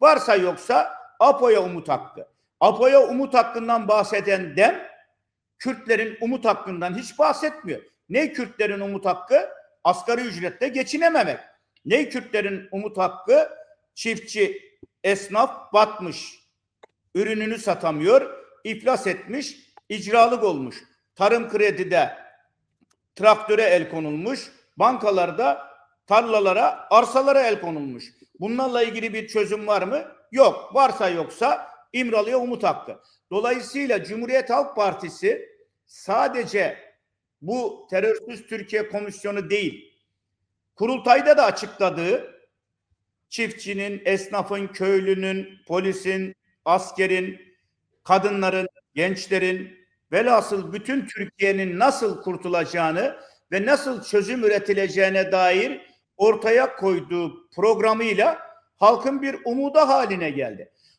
Varsa yoksa APO'ya umut hakkı. APO'ya umut hakkından bahseden dem Kürtlerin umut hakkından hiç bahsetmiyor. Ne Kürtlerin umut hakkı? Asgari ücretle geçinememek. Ne Kürtlerin umut hakkı? Çiftçi, esnaf batmış. Ürününü satamıyor, iflas etmiş, icralık olmuş. Tarım kredide traktöre el konulmuş, bankalarda tarlalara, arsalara el konulmuş. Bunlarla ilgili bir çözüm var mı? Yok. Varsa yoksa İmralı'ya umut hakkı. Dolayısıyla Cumhuriyet Halk Partisi sadece bu terörsüz Türkiye Komisyonu değil, kurultayda da açıkladığı çiftçinin, esnafın, köylünün, polisin, askerin, kadınların, gençlerin, velhasıl bütün Türkiye'nin nasıl kurtulacağını ve nasıl çözüm üretileceğine dair ortaya koyduğu programıyla halkın bir umuda haline geldi.